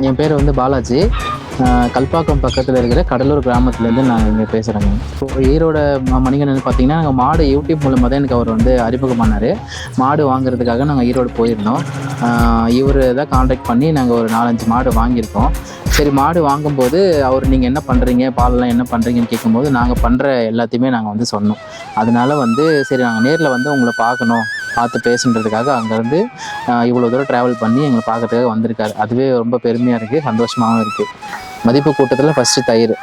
என் பேர் வந்து பாலாஜி. கல்பாக்கம் பக்கத்தில் இருக்கிற கடலூர் கிராமத்துலேருந்து நான் இங்கே பேசுகிறேங்க இப்போ ஈரோட ம- மணிகண்டன் பார்த்தீங்கன்னா நாங்கள் மாடு யூடியூப் மூலமாக தான் எனக்கு அவர் வந்து அறிமுகமானார். மாடு வாங்குறதுக்காக நாங்கள் ஈரோடு போயிருந்தோம். இவர் தான் காண்டாக்ட் பண்ணி நாங்கள் ஒரு நாலஞ்சு மாடு வாங்கியிருக்கோம். சரி மாடு வாங்கும்போது அவர் நீங்கள் என்ன பண்ணுறீங்க பாலெல்லாம் என்ன பண்ணுறீங்கன்னு கேட்கும்போது நாங்கள் பண்ணுற எல்லாத்தையுமே நாங்கள் வந்து சொன்னோம். அதனால வந்து சரி நாங்கள் நேரில் வந்து உங்களை பார்க்கணும். பார்த்து பேசுன்றதுக்காக அங்கேருந்து இவ்வளோ தூரம் ட்ராவல் பண்ணி எங்களை பார்க்கறதுக்காக வந்திருக்காரு. அதுவே ரொம்ப பெருமையாக இருக்குது சந்தோஷமாகவும் இருக்குது மதிப்பு கூட்டத்தில் ஃபஸ்ட்டு தயிர்.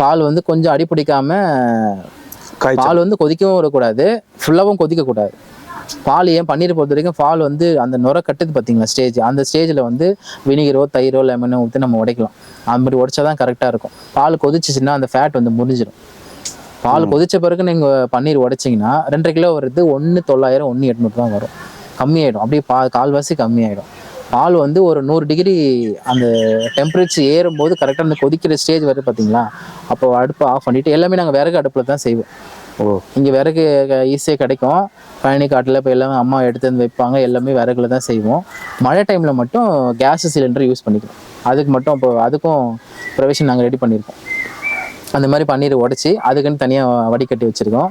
பால் வந்து கொஞ்சம் அடி பிடிக்காம காய்ச்சல். பால் வந்து கொதிக்கவும் விடக்கூடாது ஃபுல்லாகவும் கொதிக்கக்கூடாது. பால் ஏன் பன்னீர் பொறுத்த வரைக்கும் பால் வந்து அந்த நுர கட்டுது பார்த்தீங்களா ஸ்டேஜ் அந்த ஸ்டேஜில் வந்து வினிகரோ தயிரோ லெமனோ ஊற்றி நம்ம உடைக்கலாம். அந்த மாதிரி உடைச்சா தான் கரெக்டாக இருக்கும். பால் கொதிச்சிச்சுன்னா அந்த ஃபேட் வந்து முடிஞ்சிடும் பால் கொதிச்ச பிறகு நீங்கள் பன்னீர் உடைச்சிங்கன்னா ரெண்டரை கிலோ வருது ஒன்று தொள்ளாயிரம் ஒன்று எட்நூறு தான் வரும். கம்மியாயிடும். அப்படியே பா கால்வாசி கம்மியாயிடும். பால் வந்து ஒரு நூறு டிகிரி அந்த டெம்பரேச்சர் ஏறும்போது கரெக்டாக அந்த கொதிக்கிற ஸ்டேஜ் வருது பார்த்தீங்களா அப்போ அடுப்பை ஆஃப் பண்ணிட்டு எல்லாமே நாங்கள் விறகு அடுப்பில் தான் செய்வோம். ஓ. இங்கே விறகு ஈஸியாக கிடைக்கும். பழனி காட்டில் இப்போ எல்லாமே அம்மா எடுத்து வந்து வைப்பாங்க. எல்லாமே விறகுல தான் செய்வோம். மழை டைமில் மட்டும் கேஸ் சிலிண்டர் யூஸ் பண்ணிக்கிறோம். அதுக்கு மட்டும் இப்போ அதுக்கும் ப்ரொவிஷன் நாங்கள் ரெடி பண்ணியிருக்கோம். அந்த மாதிரி பன்னீர் உடச்சி அதுக்குன்னு தனியாக வடிகட்டி வச்சுருக்கோம்.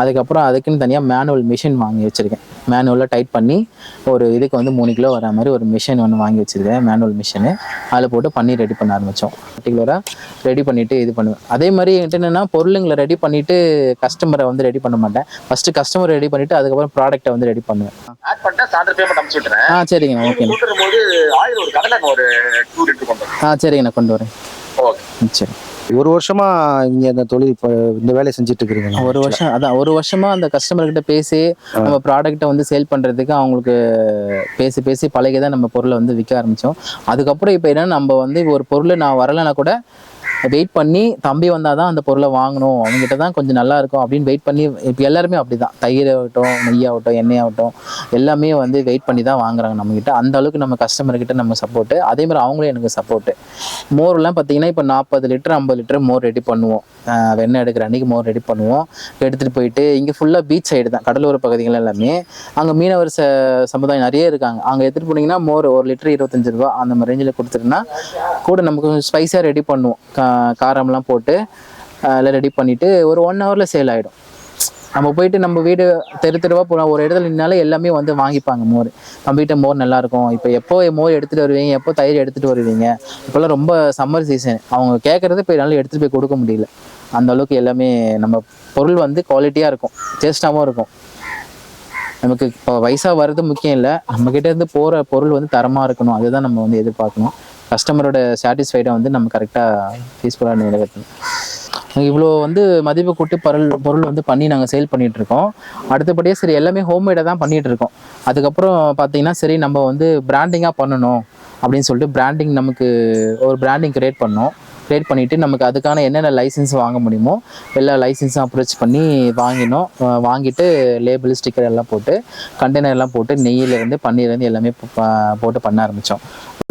அதுக்கப்புறம் அதுக்குன்னு தனியாக மேனுவல் மிஷின் வாங்கி வச்சுருக்கேன். மேனுவலாக டைட் பண்ணி ஒரு இதுக்கு வந்து மூணு கிலோ வர மாதிரி ஒரு மிஷின் ஒன்று வாங்கி வச்சுருக்கேன் மேனுவல் மிஷினு அதில் போட்டு பன்னீர் ரெடி பண்ண ஆரம்பித்தோம் பர்டிகுலராக ரெடி பண்ணிவிட்டு இது பண்ணுவேன். அதே மாதிரி என்கிட்ட என்னென்னா பொருளுங்களை ரெடி பண்ணிவிட்டு கஸ்டமரை வந்து ரெடி பண்ண மாட்டேன். ஃபஸ்ட்டு கஸ்டமர் ரெடி பண்ணிவிட்டு அதுக்கப்புறம் ப்ராடக்ட்டை வந்து ரெடி பண்ணுவேன். ஆ சரிங்க கடலை ஒரு டூ லிட்டர் கொண்டு வரேன். ஆ சரிங்கண்ணா கொண்டு வரேன். ஓகே. சரி. ஒரு வருஷமா இங்க இந்த தொழில் இப்போ இந்த வேலையை செஞ்சுட்டு இருக்கிறீங்க. ஒரு வருஷம் அதான் ஒரு வருஷமா அந்த கஸ்டமர் கிட்ட பேசி நம்ம ப்ராடக்ட்டை வந்து சேல் பண்றதுக்கு அவங்களுக்கு பேசி பேசி பழகி தான் நம்ம பொருளை வந்து விற்க ஆரம்பிச்சோம். அதுக்கப்புறம் இப்போ என்னன்னா நம்ம வந்து ஒரு பொருளை நான் வரலைன்னா கூட வெயிட் பண்ணி தம்பி வந்தால் தான் அந்த பொருளை வாங்கணும் அவங்ககிட்ட தான் கொஞ்சம் நல்லா இருக்கும் அப்படின்னு வெயிட் பண்ணி இப்போ எல்லாருமே அப்படிதான். தயிர் ஆகட்டும் நெய் ஆகட்டும் எண்ணெய் ஆகட்டும் எல்லாமே வந்து வெயிட் பண்ணி தான் வாங்குறாங்க நம்மக்கிட்ட அந்த அளவுக்கு நம்ம கஸ்டமர் கிட்ட நம்ம சப்போர்ட்டு அதே மாதிரி அவங்களும் எனக்கு சப்போர்ட்டு மோர்லாம் பார்த்தீங்கன்னா இப்போ நாற்பது லிட்டர் ஐம்பது லிட்டர் மோர் ரெடி பண்ணுவோம். வெண்ணெய் எடுக்கிற அன்றைக்கி மோர் ரெடி பண்ணுவோம். எடுத்துகிட்டு போயிட்டு இங்கே ஃபுல்லாக பீச் சைடு தான் கடலோர பகுதிகள் எல்லாமே. அங்கே மீனவர் ச சமுதாயம் நிறைய இருக்காங்க. அங்கே எடுத்துகிட்டு போனீங்கன்னா மோர் ஒரு லிட்டர் இருபத்தஞ்சு ரூபா அந்த மாதிரி ரேஞ்சில் கொடுத்துருந்தா கூட நமக்கு ஸ்பைஸாக ரெடி பண்ணுவோம். காரம்லாம் போட்டு அதில் எல்லாம் ரெடி பண்ணிவிட்டு ஒரு ஒன் ஹவரில் சேல் ஆகிடும் நம்ம போயிட்டு நம்ம வீடு தெரு தெருவாக போனால் ஒரு இடத்துல நின்னாலே எல்லாமே வந்து வாங்கிப்பாங்க மோர். நம்ம வீட்டை மோர் நல்லாயிருக்கும். இப்போ எப்போ மோர் எடுத்துகிட்டு வருவீங்க? எப்போ தயிர் எடுத்துகிட்டு வருவீங்க? இப்போல்லாம் ரொம்ப சம்மர் சீசன் அவங்க கேட்குறது போய் என்னால் எடுத்துகிட்டு போய் கொடுக்க முடியல. அந்த அளவுக்கு எல்லாமே நம்ம பொருள் வந்து குவாலிட்டியாக இருக்கும். டேஸ்ட்டாகவும் இருக்கும். நமக்கு இப்போ வயசாக வர்றது முக்கியம் இல்லை. நம்மக்கிட்ட இருந்து போகிற பொருள் வந்து தரமாக இருக்கணும். அதுதான் நம்ம வந்து எதிர்பார்க்கணும். கஸ்டமரோட சாட்டிஸ்ஃபைடாக வந்து நம்ம கரெக்டாக பீஸ்ஃபுல்லாக நிறைவேற்றணும் இவ்வளோ வந்து மதிப்பு கூட்டு பொருள் பொருள் வந்து பண்ணி நாங்கள் சேல் பண்ணிகிட்ருக்கோம் இருக்கோம் அடுத்தபடியாக சரி எல்லாமே ஹோம்மேடாக தான் பண்ணிகிட்ருக்கோம் இருக்கோம் அதுக்கப்புறம் பார்த்தீங்கன்னா சரி நம்ம வந்து பிராண்டிங்காக பண்ணணும் அப்படின்னு சொல்லிட்டு பிராண்டிங் நமக்கு ஒரு பிராண்டிங் க்ரியேட் பண்ணோம். க்ரியேட் பண்ணிவிட்டு நமக்கு அதுக்கான என்னென்ன லைசன்ஸ் வாங்க முடியுமோ எல்லா லைசன்ஸும் அப்ரோச் பண்ணி வாங்கினோம். வாங்கிட்டு லேபிள் ஸ்டிக்கர் எல்லாம் போட்டு கண்டெய்னர் எல்லாம் போட்டு நெய்யிலேருந்து பன்னீர்லேருந்து எல்லாமே போட்டு பண்ண ஆரம்பித்தோம்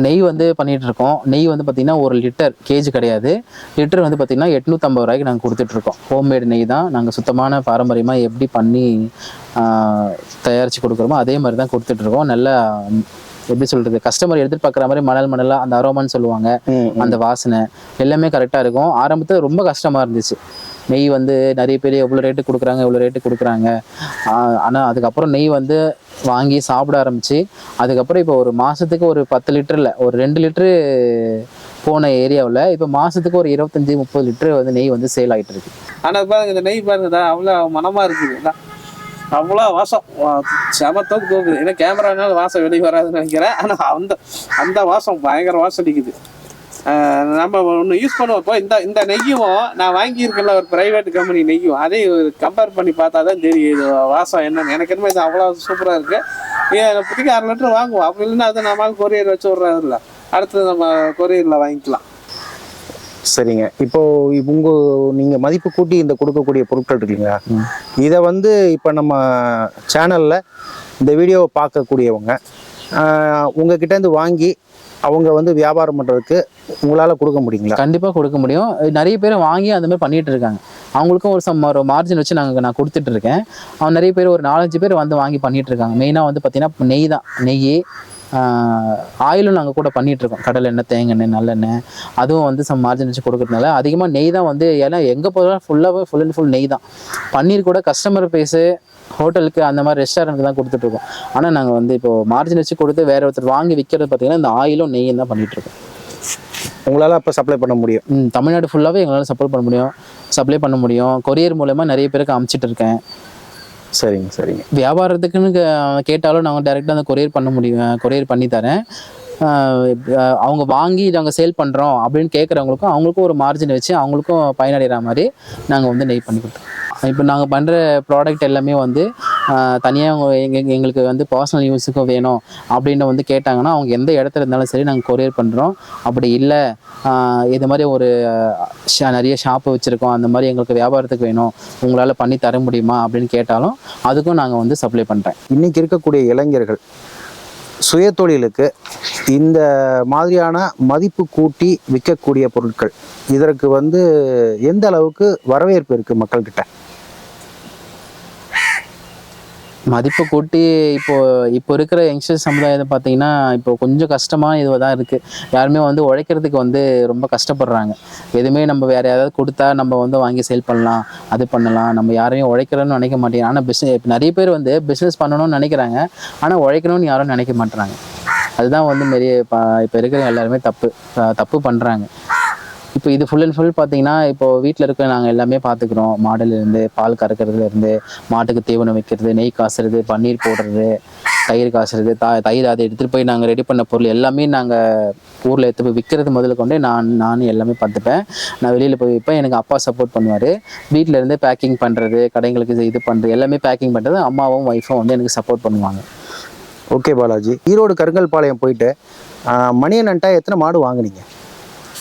நெய் வந்து பண்ணிட்டு இருக்கோம் நெய் வந்து பார்த்திங்கன்னா ஒரு லிட்டர் கேஜி கிடையாது. லிட்டர் வந்து பார்த்திங்கன்னா எட்நூற்றம்பது ரூபாய்க்கு நாங்கள் கொடுத்துட்ருக்கோம் ஹோம்மேடு நெய் தான். நாங்கள் சுத்தமான பாரம்பரியமாக எப்படி பண்ணி தயாரித்து கொடுக்குறோமோ அதே மாதிரி தான் கொடுத்துட்ருக்கோம் நல்லா எப்படி சொல்கிறது கஸ்டமர் எடுத்துட்டு பார்க்குற மாதிரி மணல் மணலாக அந்த அரோமான்னு சொல்லுவாங்க. அந்த வாசனை எல்லாமே கரெக்டாக இருக்கும். ஆரம்பத்தில் ரொம்ப கஷ்டமாக இருந்துச்சு. நெய் வந்து நிறைய பேர் எவ்வளோ ரேட்டு கொடுக்குறாங்க எவ்வளோ ரேட்டு கொடுக்குறாங்க. ஆனால் அதுக்கப்புறம் நெய் வந்து வாங்கி சாப்பிட ஆரம்பிச்சு அதுக்கப்புறம் இப்போ ஒரு மாதத்துக்கு ஒரு பத்து லிட்டரில் ஒரு ரெண்டு லிட்ரு போன ஏரியாவில் இப்போ மாதத்துக்கு ஒரு இருபத்தஞ்சி முப்பது லிட்டரு வந்து நெய் வந்து சேல் ஆகிட்டு இருக்கு. ஆனால் பாருங்க இந்த நெய் பாருங்க அவ்வளோ மனமாக இருக்குது. அவ்வளோ வாசம். சமத்தம் தூக்குது. ஏன்னா கேமரானால வாசம் வெளியே வராதுன்னு நினைக்கிறேன். ஆனால் அந்த அந்த வாசம் பயங்கர வாசம் அடிக்குது. நம்ம ஒன்று யூஸ் பண்ணுவோம். இப்போ இந்த இந்த நெய்யும் நான் வாங்கியிருக்கேன்ல ஒரு ப்ரைவேட் கம்பெனி நெய்யும். அதையும் கம்பேர் பண்ணி பார்த்தா தான் தெரியும். இது வாசம் என்னன்னு. எனக்கு என்னமோ இது அவ்வளோ சூப்பராக இருக்குது இப்போதைக்கு அரை லிட்டர் வாங்குவோம். அப்படி இல்லைன்னா அதை நம்மளால் கொரியர் வச்சு விட்றதில்ல. அடுத்தது நம்ம கொரியரில் வாங்கிக்கலாம். சரிங்க. இப்போ உங்கள் உங்க நீங்க மதிப்பு கூட்டி இந்த கொடுக்கக்கூடிய பொருட்கள் இருக்கு இதை வந்து இப்போ நம்ம சேனல்ல இந்த வீடியோவை பார்க்கக்கூடியவங்க உங்ககிட்ட இருந்து வாங்கி அவங்க வந்து வியாபாரம் பண்ணுறதுக்கு உங்களால் கொடுக்க முடியுங்களா? கண்டிப்பாக கொடுக்க முடியும். நிறைய பேர் வாங்கி அந்த மாதிரி பண்ணிட்டு இருக்காங்க. அவங்களுக்கும் ஒரு சம் ஒரு மார்ஜின் வச்சு நாங்கள் நான் கொடுத்துட்டு இருக்கேன். அவன் நிறைய பேர் ஒரு நாலஞ்சு பேர் வந்து வாங்கி பண்ணிட்டு இருக்காங்க. மெயினாக வந்து பார்த்தீங்கன்னா நெய் தான். நெய் ஆயிலும் நாங்கள் கூட பண்ணிகிட்டு இருக்கோம். கடலை எண்ணெய் தேங்காய் எண்ணெய் நல்லெண்ணெய் அதுவும் வந்து சம் மார்ஜின் வச்சு கொடுக்குறதுனால அதிகமாக நெய் தான் வந்து ஏன்னா எங்கே போதாலும் ஃபுல்லாகவே ஃபுல் அண்ட் ஃபுல் நெய் தான். பன்னீர் கூட கஸ்டமர் பேஸு ஹோட்டலுக்கு அந்த மாதிரி ரெஸ்டாரண்ட்டுக்கு தான் கொடுத்துட்டு இருக்கோம் ஆனால் நாங்கள் வந்து இப்போ மார்ஜின் வச்சு கொடுத்து வேற ஒருத்தர் வாங்கி விற்கிறது பார்த்தீங்கன்னா இந்த ஆயிலும் நெய்யும் தான் பண்ணிட்டு இருக்கோம் உங்களால் அப்போ சப்ளை பண்ண முடியும். ம், தமிழ்நாடு ஃபுல்லாகவே எங்களால் சப்போர்ட் பண்ண முடியும். சப்ளை பண்ண முடியும். கொரியர் மூலமா நிறைய பேருக்கு அமுச்சிட்டு இருக்கேன். சரிங்க சரிங்க. வியாபாரத்துக்குன்னு கேட்டாலும் நாங்கள் டேரெக்டாக அந்த கொரியர் பண்ண முடியும் கொரியர் பண்ணி தரேன். அவங்க வாங்கி நாங்கள் சேல் பண்ணுறோம் அப்படின்னு கேட்குறவங்களுக்கும் அவங்களுக்கும் ஒரு மார்ஜின் வச்சு அவங்களுக்கும் பயனடைகிற மாதிரி நாங்கள் வந்து நெய் பண்ணி கொடுத்துருவோம் இப்போ நாங்கள் பண்ணுற ப்ராடக்ட் எல்லாமே வந்து தனியாக எங்க எங்களுக்கு வந்து பர்சனல் யூஸுக்கும் வேணும் அப்படின்னு வந்து கேட்டாங்கன்னா அவங்க எந்த இடத்துல இருந்தாலும் சரி நாங்கள் கொரியர் பண்ணுறோம் அப்படி இல்லை இது மாதிரி ஒரு ஷா- நிறைய ஷாப்பு வச்சுருக்கோம். அந்த மாதிரி எங்களுக்கு வியாபாரத்துக்கு வேணும். உங்களால் பண்ணி தர முடியுமா அப்படின்னு கேட்டாலும் அதுக்கும் நாங்கள் வந்து சப்ளை பண்ணுறேன் இன்றைக்கி இருக்கக்கூடிய இளைஞர்கள் சுயதொழிலுக்கு இந்த மாதிரியான மதிப்பு கூட்டி விற்கக்கூடிய பொருட்கள் இதற்கு வந்து எந்த அளவுக்கு வரவேற்பு இருக்குது மக்கள்கிட்ட? மதிப்பு கூட்டி இப்போ இப்போ இருக்கிற யங்ஸ்டர் சமுதாயத்தை பார்த்தீங்கன்னா இப்போ கொஞ்சம் கஷ்டமான இதுவாக தான் இருக்குது யாருமே வந்து உழைக்கிறதுக்கு வந்து ரொம்ப கஷ்டப்படுறாங்க. எதுவுமே நம்ம வேறு யாராவது கொடுத்தா நம்ம வந்து வாங்கி சேல் பண்ணலாம் அது பண்ணலாம். நம்ம யாரையும் உழைக்கிறோன்னு நினைக்க மாட்டேங்க. ஆனால் பிஸ்னஸ் நிறைய பேர் வந்து பிஸ்னஸ் பண்ணணும்னு நினைக்கிறாங்க. ஆனால் உழைக்கணும்னு யாரும் நினைக்க மாட்டுறாங்க அதுதான் வந்து மாரி இப்போ இருக்கிற எல்லாருமே தப்பு தப்பு பண்ணுறாங்க இப்போ இது ஃபுல் அண்ட் ஃபுல் பார்த்தீங்கன்னா இப்போ வீட்டில் இருக்க நாங்கள் எல்லாமே பார்த்துக்குறோம். மாடுலேருந்து பால் கறக்கிறதுலேருந்து மாட்டுக்கு தீவனம் வைக்கிறது நெய் காசுறது பன்னீர் போடுறது தயிர் காசுறது தா தயிர் அதை எடுத்துகிட்டு போய் நாங்கள் ரெடி பண்ண பொருள் எல்லாமே நாங்கள் ஊரில் எடுத்து போய் விற்கிறது முதல்ல கொண்டே நான் நான் எல்லாமே பார்த்துப்பேன். நான் வெளியில் போய் விற்பேன். எனக்கு அப்பா சப்போர்ட் பண்ணுவார். வீட்டில் இருந்து பேக்கிங் பண்ணுறது கடைங்களுக்கு இது பண்ணுறது எல்லாமே பேக்கிங் பண்ணுறது அம்மாவும் ஒய்ஃபும் வந்து எனக்கு சப்போர்ட் பண்ணுவாங்க. ஓகே பாலாஜி. ஈரோடு கருங்கல்பாளையம் போயிட்டு ஆஹ், மணியனன்ட்ட எத்தனை மாடு வாங்குனீங்க?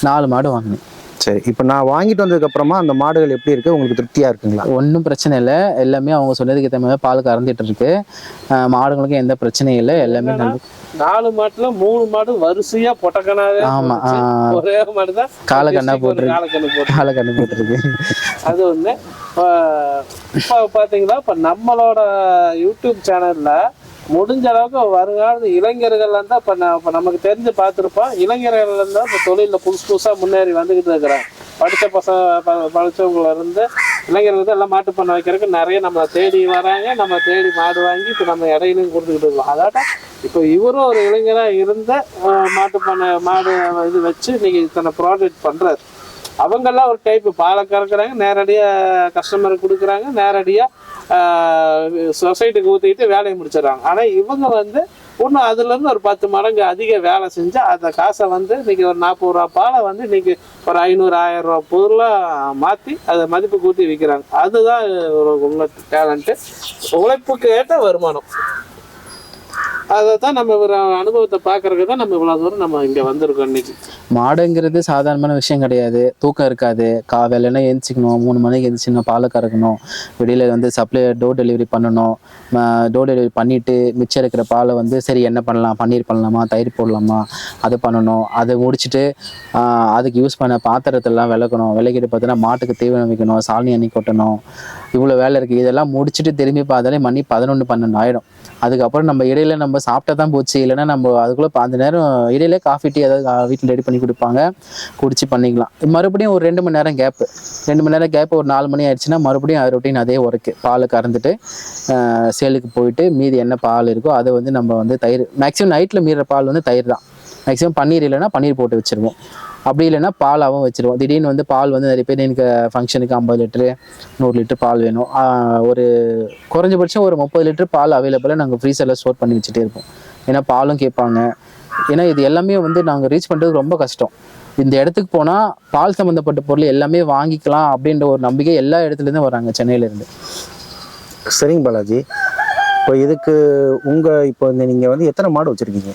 நாலு மாடு வாங்கினேன். சரி இப்போ நான் வாங்கிட்டு வந்ததுக்கு அப்புறமா அந்த மாடுகள் எப்படி இருக்கு? உங்களுக்கு திருப்தியா இருக்குங்களா? ஒன்றும் பிரச்சனை இல்லை. எல்லாமே அவங்க சொன்னதுக்கு ஏற்ற மாதிரி பால் கறந்துட்டு இருக்கு. ஆஹ் மாடுகளுக்கும் எந்த பிரச்சனையும் இல்லை. எல்லாமே நல்ல நாலு மாட்டுல மூணு மாடு வரிசையா பொட்டக்கனாவே ஆமா. ஒரே மாடு தான் காலக்கண்ணா போட்டிருக்கு. காலக்கண்ணு போட்டு காலை கண்டு போட்டுருக்கு. அது ஒண்ணு. ஆஹ் இப்ப பாத்தீங்களா? இப்ப நம்மளோட யூடியூப் சேனல்ல முடிஞ்ச அளவுக்கு வருங்கால இளைஞர்கள் தான் இப்போ நான் இப்போ நமக்கு தெரிஞ்சு பார்த்துருப்போம். இளைஞர்கள் தான் இப்போ தொழிலில் புதுசு புதுசாக முன்னேறி வந்துக்கிட்டு இருக்கிறாங்க. படித்த பசங்க ப- படிச்சவங்கள இருந்து இளைஞர்கள் வந்து எல்லாம் மாட்டு பண்ண வைக்கிறதுக்கு நிறைய நம்ம தேடி வராங்க. நம்ம தேடி மாடு வாங்கி இப்போ நம்ம இடையிலையும் கொடுத்துக்கிட்டு இருக்கோம். அதாட்ட இப்போ இவரும் ஒரு இளைஞராக இருந்த மாட்டு பண்ண மாடு இது வச்சு நீங்கள் இத்தனை ப்ராடக்ட் பண்ணுறாரு அவங்கெல்லாம் ஒரு டைப்பு பாலை கறக்குறாங்க நேரடியாக கஸ்டமருக்கு கொடுக்குறாங்க. நேரடியாக சொசைட்டிக்கு ஊற்றிக்கிட்டு வேலையை முடிச்சிடுறாங்க. ஆனால் இவங்க வந்து இன்னும் அதுலேருந்து ஒரு பத்து மடங்கு அதிக வேலை செஞ்சு அந்த காசை வந்து இன்னைக்கு ஒரு நாற்பது ரூபா பாலை வந்து இன்னைக்கு ஒரு ஐநூறு ஆயிரம் ரூபா பொருளாக மாற்றி அதை மதிப்பு கூட்டி விற்கிறாங்க அதுதான் ஒரு உள்ள டேலண்ட்டு உழைப்புக்கு ஏற்ற வருமானம். அதை தான் நம்ம ஒரு அனுபவத்தை பார்க்கறதுக்கு தான் நம்ம இவ்வளோ தூரம் நம்ம இங்கே வந்திருக்கோம் இன்னைக்கு. மாடுங்கிறது சாதாரணமான விஷயம் கிடையாது. தூக்கம் இருக்காது. கா வேலைன்னா எழுந்திரிக்கணும் மூணு மணிக்கு எழுந்திரிச்சிக்கணும் பாலை கறக்கணும். வெளியில் வந்து சப்ளை டோர் டெலிவரி பண்ணணும். டோர் டெலிவரி பண்ணிவிட்டு மிச்சம் இருக்கிற பாலை வந்து சரி என்ன பண்ணலாம்? பன்னீர் பண்ணலாமா? தயிர் போடலாமா? அது பண்ணணும். அதை முடிச்சுட்டு அதுக்கு யூஸ் பண்ண பாத்திரத்தெல்லாம் விளக்கணும். விளக்கிட்டு பார்த்தீங்கன்னா மாட்டுக்கு தீவனம் வைக்கணும். சாணி அன்னி கொட்டணும். இவ்வளோ வேலை இருக்குது இதெல்லாம் முடிச்சுட்டு திரும்பி பார்த்தாலே மணி பதினொன்று பன்னெண்டு ஆயிடும். அதுக்கப்புறம் நம்ம இடையில நம்ம சாப்பிட்டா தான் போச்சு. இல்லைன்னா நம்ம அதுக்குள்ளே அந்த நேரம் இடையில காஃபி டீ ஏதாவது வீட்டில் ரெடி பண்ணி கொடுப்பாங்க. குடிச்சு பண்ணிக்கலாம். மறுபடியும் ஒரு ரெண்டு மணி நேரம் கேப்பு ரெண்டு மணி நேரம் கேப் ஒரு நாலு மணி ஆயிடுச்சுன்னா மறுபடியும் அது ரொட்டீன் அதே ஒர்க்கு பால் கறந்துட்டு சேலுக்கு போயிட்டு மீதி என்ன பால் இருக்கோ அதை வந்து நம்ம வந்து தயிர். மேக்ஸிமம் நைட்டில் மீற பால் வந்து தயிர் தான். மேக்ஸிமம் பன்னீர் இல்லைன்னா பன்னீர் போட்டு வச்சிருவோம். அப்படி இல்லைன்னா பாலாகவும் வச்சுருவோம். திடீர்னு வந்து பால் வந்து நிறைய பேர் எனக்கு ஃபங்க்ஷனுக்கு ஐம்பது லிட்டரு நூறு லிட்டர் பால் வேணும். ஒரு குறைஞ்சபட்சம் ஒரு முப்பது லிட்டர் பால் அவைலபிளாக நாங்கள் ஃப்ரீசரில் ஸ்டோர் பண்ணி வச்சுட்டே இருப்போம். ஏன்னா பாலும் கேட்பாங்க. ஏன்னா இது எல்லாமே வந்து நாங்கள் ரீச் பண்ணுறது ரொம்ப கஷ்டம். இந்த இடத்துக்கு போனால் பால் சம்மந்தப்பட்ட பொருள் எல்லாமே வாங்கிக்கலாம் அப்படின்ற ஒரு நம்பிக்கை எல்லா இடத்துலேருந்து வராங்க சென்னையிலேருந்து சரிங்க பாலாஜி. இப்போ இதுக்கு உங்கள் இப்போ இந்த வந்து எத்தனை மாடு வச்சுருக்கீங்க?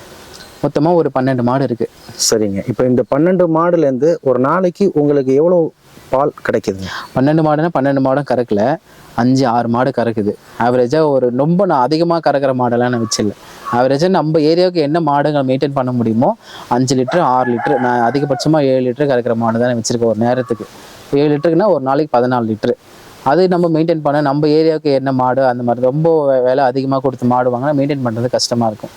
மொத்தமாக ஒரு பன்னெண்டு மாடு இருக்குது சரிங்க. இப்போ இந்த பன்னெண்டு மாடுலேருந்து ஒரு நாளைக்கு உங்களுக்கு எவ்வளோ பால் கிடைக்குதுங்க பன்னெண்டு மாடுனா பன்னெண்டு மாடும் கறக்கல. அஞ்சு ஆறு மாடு கறக்குது. ஆவரேஜாக ஒரு ரொம்ப நான் அதிகமாக கறக்கிற மாடெல்லாம் நான் வச்சில்ல. ஆவரேஜாக நம்ம ஏரியாவுக்கு என்ன மாடுகள் மெயின்டைன் பண்ண முடியுமோ அஞ்சு லிட்டர் ஆறு லிட்டர் நான் அதிகபட்சமாக ஏழு லிட்டர் கறக்கிற மாடு தான் வச்சுருக்கேன் ஒரு நேரத்துக்கு. ஏழு லிட்டருக்குன்னா ஒரு நாளைக்கு பதினாலு லிட்டரு. அது நம்ம மெயின்டைன் பண்ண நம்ம ஏரியாவுக்கு என்ன மாடு அந்த மாதிரி ரொம்ப விலை அதிகமாக கொடுத்து மாடு வாங்கினா மெயின்டைன் பண்ணுறது கஷ்டமாக இருக்கும்.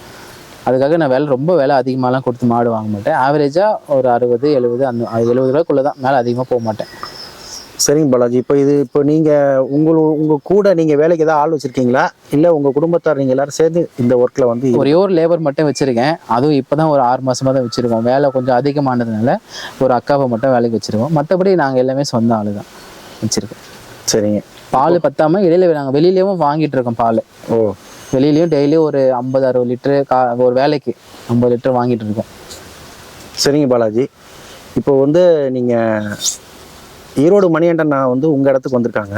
அதுக்காக நான் விலை ரொம்ப விலை அதிகமாகலாம் கொடுத்து மாடு வாங்க மாட்டேன். ஆவரேஜாக ஒரு அறுபது எழுபது அந்த எழுபது ரூபாய்க்குள்ளே தான் மேலே அதிகமாக போக மாட்டேன். சரிங்க பாலாஜி இப்போ இது இப்போ நீங்கள் உங்கள் உங்கள் கூட நீங்கள் வேலைக்கு ஏதாவது ஆள் வச்சுருக்கீங்களா? இல்லை உங்கள் குடும்பத்தார் நீங்கள் எல்லாரும் சேர்ந்து இந்த ஒர்க்கில் வந்து ஒரே ஒரு லேபர் மட்டும் வச்சுருக்கேன். அதுவும் இப்போ தான் ஒரு ஆறு மாதமாக தான் வச்சுருக்கோம். வேலை கொஞ்சம் அதிகமானதுனால ஒரு அக்காவை மட்டும் வேலைக்கு வச்சுருக்கோம். மற்றபடி நாங்கள் எல்லாமே சொந்த ஆளு தான் வச்சுருக்கோம். சரிங்க. பால் பத்தாம இடையில நாங்கள் வெளியிலயும் வாங்கிட்டு இருக்கோம் பால். ஓ. வெளியிலயும் டெய்லியும் ஒரு ஐம்பது அறுபது லிட்டரு கா ஒரு வேலைக்கு ஐம்பது லிட்டர் வாங்கிட்டு இருக்கோம். சரிங்க பாலாஜி. இப்போ வந்து நீங்கள் ஈரோடு மணிகண்டன் வந்து உங்கள் இடத்துக்கு வந்திருக்காங்க.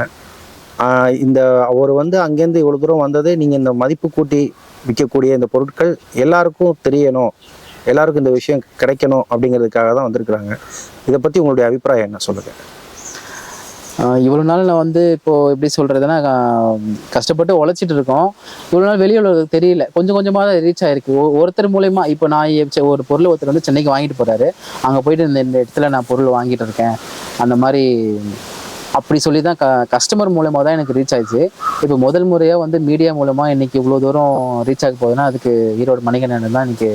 இந்த அவர் வந்து அங்கேருந்து இவ்வளோ தூரம் வந்தது நீங்கள் இந்த மதிப்பு கூட்டி விற்கக்கூடிய இந்த பொருட்கள் எல்லாருக்கும் தெரியணும். எல்லாருக்கும் இந்த விஷயம் கிடைக்கணும் அப்படிங்கிறதுக்காக தான் வந்திருக்கிறாங்க. இதை பற்றி உங்களுடைய அபிப்பிராயம் என்ன சொல்லுங்கள் இவ்வளோ நாள் நான் வந்து இப்போது எப்படி சொல்கிறதுனா கஷ்டப்பட்டு உழைச்சிட்டு இருக்கோம். இவ்வளோ நாள் வெளியுலகம் தெரியல. கொஞ்சம் கொஞ்சமாக தான் ரீச் ஆகிருக்கு ஒருத்தர் மூலயமா இப்போ நான் ஒரு பொருள் ஒருத்தர் வந்து சென்னைக்கு வாங்கிட்டு போகிறாரு அங்கே போயிட்டு இந்த இந்த இடத்துல நான் பொருள் வாங்கிட்டு இருக்கேன். அந்த மாதிரி அப்படி சொல்லி தான் க கஸ்டமர் மூலமாக தான் எனக்கு ரீச் ஆயிடுச்சு. இப்போ முதல் முறையாக வந்து மீடியா மூலமாக இன்னைக்கு இவ்வளோ தூரம் ரீச் ஆக போகுதுன்னா அதுக்கு ஈரோடு மணிகண்டன் தான் இன்னைக்கு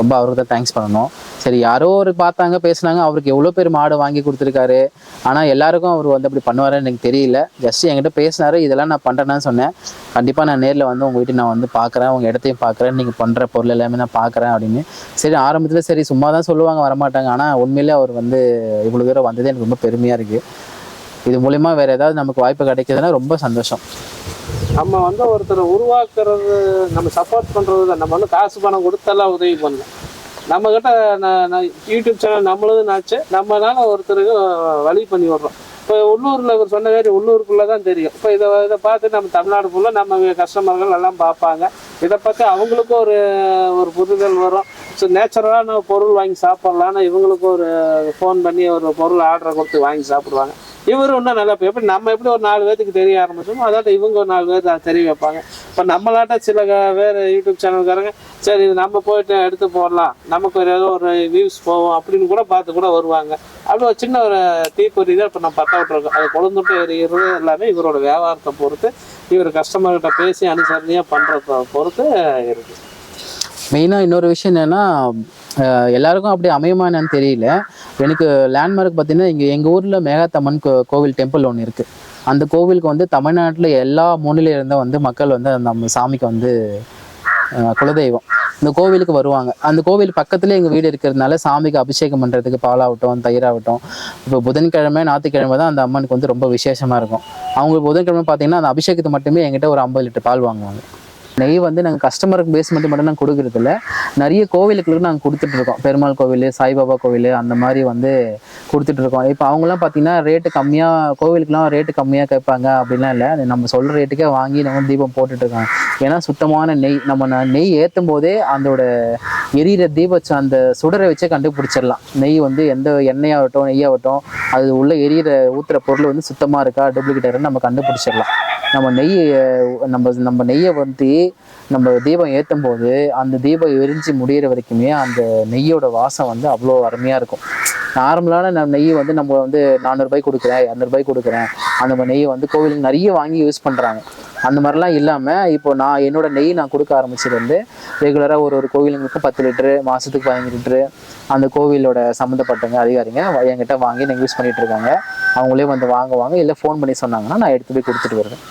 ரொம்ப அவருக்கு தான் தேங்க்ஸ் பண்ணணும். சரி யாரோ ஒரு பார்த்தாங்க பேசுனாங்க அவருக்கு எவ்வளோ பேர் மாடு வாங்கி கொடுத்துருக்காரு. ஆனால் எல்லாருக்கும் அவர் வந்து அப்படி பண்ணுவாருன்னு எனக்கு தெரியல. ஜஸ்ட் என்கிட்ட பேசினாரு இதெல்லாம் நான் பண்ணுறேன்னு சொன்னேன். கண்டிப்பாக நான் நேரில் வந்து உங்கள் நான் வந்து பார்க்குறேன் உங்கள் இடத்தையும் பார்க்குறேன் நீங்கள் பண்ணுற பொருள் எல்லாமே நான் பார்க்குறேன் அப்படின்னு. சரி ஆரம்பத்தில் சரி சும்மா தான் சொல்லுவாங்க வரமாட்டாங்க. ஆனால் உண்மையிலே அவர் வந்து இவ்வளோ தூரம் வந்தது எனக்கு ரொம்ப பெருமையாக இருக்குது இது மூலிமா வேறு ஏதாவது நமக்கு வாய்ப்பு கிடைக்குதுன்னா ரொம்ப சந்தோஷம். நம்ம வந்து ஒருத்தரை உருவாக்குறது நம்ம சப்போர்ட் பண்றது தான் நம்ம வந்து காசு பணம் கொடுத்தெல்லாம் உதவி பண்ணல நம்ம கிட்ட நான் யூடியூப் சேனல் நம்மளதுன்னு நம்மளால ஒருத்தருக்கு வழி பண்ணி விடுறோம். இப்போ உள்ளூரில் இவர் சொன்ன மாதிரி உள்ளூருக்குள்ளே தான் தெரியும். இப்போ இதை இதை பார்த்து நம்ம தமிழ்நாடு ஃபுல்லாக நம்ம கஸ்டமர்கள் எல்லாம் பார்ப்பாங்க. இதை பற்றி அவங்களுக்கும் ஒரு ஒரு புரிதல் வரும். ஸோ நேச்சுரலான பொருள் வாங்கி சாப்பிட்லான்னு இவங்களுக்கு ஒரு ஃபோன் பண்ணி ஒரு பொருள் ஆர்டரை கொடுத்து வாங்கி சாப்பிடுவாங்க. இவரும் இன்னும் நல்லா எப்படி நம்ம எப்படி ஒரு நாலு பேர்த்துக்கு தெரிய ஆரம்பிச்சோமோ அதாட்ட இவங்க ஒரு நாலு பேர் தெரிய வைப்பாங்க. இப்போ நம்மளாட்ட சில வேறு யூடியூப் சேனல்காரங்க சரி இது நம்ம போயிட்டு எடுத்து போடலாம். நமக்கு ஒரு ஏதோ ஒரு வியூஸ் போவோம் அப்படின்னு கூட பார்த்து கூட வருவாங்க. அப்படி ஒரு சின்ன ஒரு தீப்பொறி தான் இப்போ நம்ம பற்ற விட்டுருக்கோம். அது கொழுந்துட்டு எறிகிறது எல்லாமே இவரோட வியாபாரத்தை பொறுத்து இவர் கஸ்டமர்கிட்ட பேசி அனுசரணையாக பண்ணுறத பொறுத்து இருக்குது மெயினாக இன்னொரு விஷயம் என்னென்னா எல்லாருக்கும் அப்படி அமையுமா என்னன்னு தெரியல. எனக்கு லேண்ட்மார்க் பார்த்தீங்கன்னா இங்கே எங்கள் ஊரில் மேகாத்தம்மன் கோ கோவில் டெம்பிள் ஒன்று இருக்குது அந்த கோவிலுக்கு வந்து தமிழ்நாட்டில் எல்லா மூலையில இருந்தும் வந்து மக்கள் வந்து அந்த நம்ம சாமிக்கு வந்து குலதெய்வம். இந்த கோவிலுக்கு வருவாங்க. அந்த கோவில் பக்கத்துலேயே எங்கள் வீடு இருக்கிறதுனால சாமிக்கு அபிஷேகம் பண்ணுறதுக்கு பாலாகட்டும் தயிராகட்டும் இப்போ புதன்கிழமை ஞாயிற்றுக்கிழமை தான் அந்த அம்மனுக்கு வந்து ரொம்ப விசேஷமாக இருக்கும். அவங்க புதன்கிழமை பார்த்தீங்கன்னா அந்த அபிஷேகத்தை மட்டுமே எங்கிட்ட ஒரு ஐம்பது லிட்டர் பால் வாங்குவாங்க. நெய் வந்து நாங்கள் கஸ்டமருக்கு பேஸ் மட்டும் மட்டும் நாங்கள் கொடுக்குறதில்ல. நிறைய கோவிலுக்கு நாங்கள் கொடுத்துட்ருக்கோம் பெருமாள் கோவில் சாய்பாபா கோவில் அந்த மாதிரி வந்து கொடுத்துட்ருக்கோம் இப்போ அவங்களாம் பார்த்தீங்கன்னா ரேட்டு கம்மியாக கோவிலுக்குலாம் ரேட்டு கம்மியாக கேட்பாங்க அப்படிலாம் இல்லை. நம்ம சொல்கிற ரேட்டுக்கே வாங்கி நம்ம தீபம் போட்டுட்ருக்கோம் ஏன்னா சுத்தமான நெய் நம்ம நெய் ஏற்றும் போதே அதோட எரியிற தீப அந்த சுடரை வச்சே கண்டுபிடிச்சிடலாம். நெய் வந்து எந்த எண்ணெயாகட்டும் நெய்யாகட்டும் அது உள்ள எரியிற ஊத்துற பொருள் வந்து சுத்தமாக இருக்கா டூப்ளிகேட் நம்ம கண்டுபிடிச்சிடலாம். நம்ம நெய் நம்ம நம்ம நெய்யை வந்து நம்ம தீபம் ஏற்றும் போது அந்த தீபம் எரிஞ்சு முடிகிற வரைக்குமே அந்த நெய்யோட வாசம் வந்து அவ்வளோ அருமையாக இருக்கும். நார்மலான நம்ம நெய் வந்து நம்ம வந்து நானூறுபாய்க்கு கொடுக்குறேன் இரநூறுபாய்க்கு கொடுக்குறேன். அந்த நெய்யை வந்து கோவிலுக்கு நிறைய வாங்கி யூஸ் பண்ணுறாங்க அந்த மாதிரிலாம் இல்லாமல் இப்போ நான் என்னோட நெய் நான் கொடுக்க ஆரம்பிச்சது வந்து ரெகுலராக ஒரு ஒரு கோவிலுங்களுக்கு பத்து லிட்டரு மாதத்துக்கு பதினஞ்சு லிட்டரு அந்த கோவிலோட சம்மந்தப்பட்டவங்க அதிகாரிங்க என்கிட்ட வாங்கி நான் யூஸ் பண்ணிகிட்டு இருக்காங்க. அவங்களே வந்து வாங்குவாங்க. இல்லை ஃபோன் பண்ணி சொன்னாங்கன்னா நான் எடுத்து போய் கொடுத்துட்டு வருவேன்.